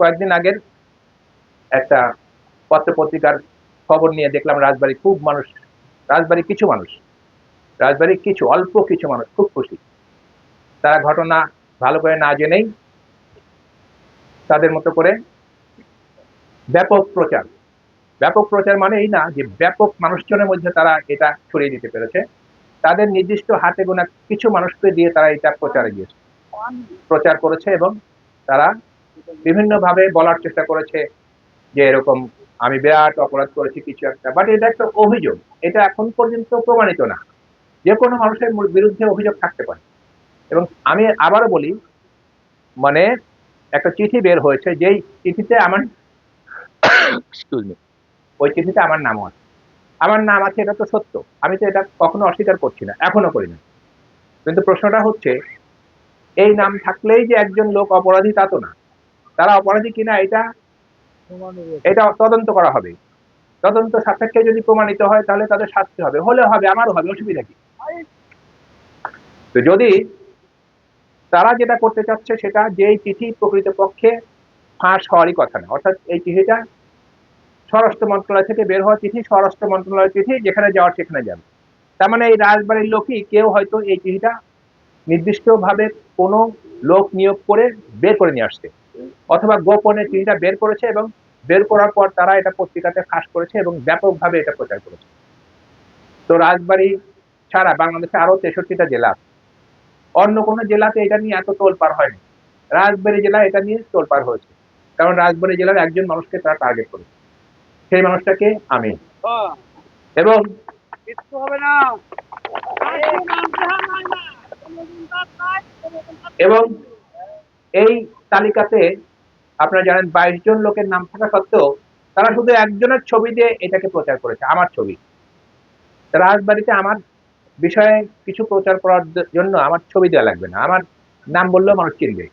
কয়েকদিন আগের একটা পত্র পত্রিকার খবর নিয়ে দেখলাম রাজবাড়ি খুব মানুষ রাজবাড়ি কিছু মানুষ রাজবাড়ি কিছু, অল্প কিছু মানুষ, খুব খুশি। তারা ঘটনা ভালো করে না জেনেই তাদের মতো করে ব্যাপক প্রচার ব্যাপক প্রচার মানে এই না যে ব্যাপক মানুষজনের মধ্যে তারা এটা ছড়িয়ে দিতে পেরেছে। তাদের নির্দিষ্ট হাতে গোনা কিছু মানুষকে দিয়ে তারা এটা প্রচারে গিয়েছে। প্রচার করেছে এবং তারা বিভিন্নভাবে বলার চেষ্টা করেছে যে এরকম আমি বিরাট অপরাধ করেছি কিছু একটা বাট এটা একটা অভিযোগ। এটা এখন পর্যন্ত প্রমাণিত না। যে কোনো মানুষের বিরুদ্ধে অভিযোগ থাকতে পারে। এবং আমি আবারও বলি মানে একটা চিঠি বের হয়েছে যেই চিঠিতে আমার ওই চিঠিতে আমার নামও আছে। আমার নাম আছে, এটা তো সত্য। আমি তো এটা কখনো অস্বীকার করছি না, এখনও করি না। কিন্তু প্রশ্নটা হচ্ছে, এই নাম থাকলেই যে একজন লোক অপরাধী তা তো না। তারা অপরাধী কিনা এটা এটা তদন্ত করা হবে। তদন্ত সাপেক্ষে যদি প্রমাণিত হয়, তাহলে তাদের শাস্তি হবে। হলে হবে, আমারও হবে, অসুবিধা কি? তো যদি তারা যেটা করতে চাচ্ছে, সেটা যেই চিঠি প্রকৃতপক্ষে ফাঁস হওয়ারই কথা না। অর্থাৎ এই চিঠিটা স্বরাষ্ট্র মন্ত্রণালয় থেকে বের হওয়া চিঠি, স্বরাষ্ট্র মন্ত্রণালয়ের চিঠি, যেখানে যাওয়ার সেখানে যাবে। তার মানে এই রাজবাড়ির লোকই কেউ হয়তো এই চিঠিটা নির্দিষ্টভাবে কোনো লোক নিয়োগ করে বের করে নিয়ে আসছে। অথবা গোপনে চিঠিটা বের করেছে এবং বের করার পর তারা এটা পত্রিকাতে ফাঁস করেছে এবং ব্যাপকভাবে এটা প্রচার করেছে। তো রাজবাড়ি ছাড়া বাংলাদেশে আরও তেষট্টিটা জেলা অন্য কোনো জেলাতে এটা নিয়ে এত তোলপার হয়নি। রাজবাড়ি জেলা এটা নিয়ে তোলপার হয়েছে। কারণ রাজবাড়ি জেলার একজন মানুষকে তারা টার্গেট করেছে। সেই মানুষটাকে আমি। এবং এবং এই তালিকাতে আপনারা জানেন বাইশ জন লোকের নাম থাকা সত্ত্বেও তারা শুধু একজনের ছবি দিয়ে এটাকে প্রচার করেছে, আমার ছবি। রাজবাড়িতে আমার বিষয়ে কিছু প্রচার করার জন্য আমার ছবি দেওয়া লাগবে না। আমার নাম বললেও মানুষ চিনবে।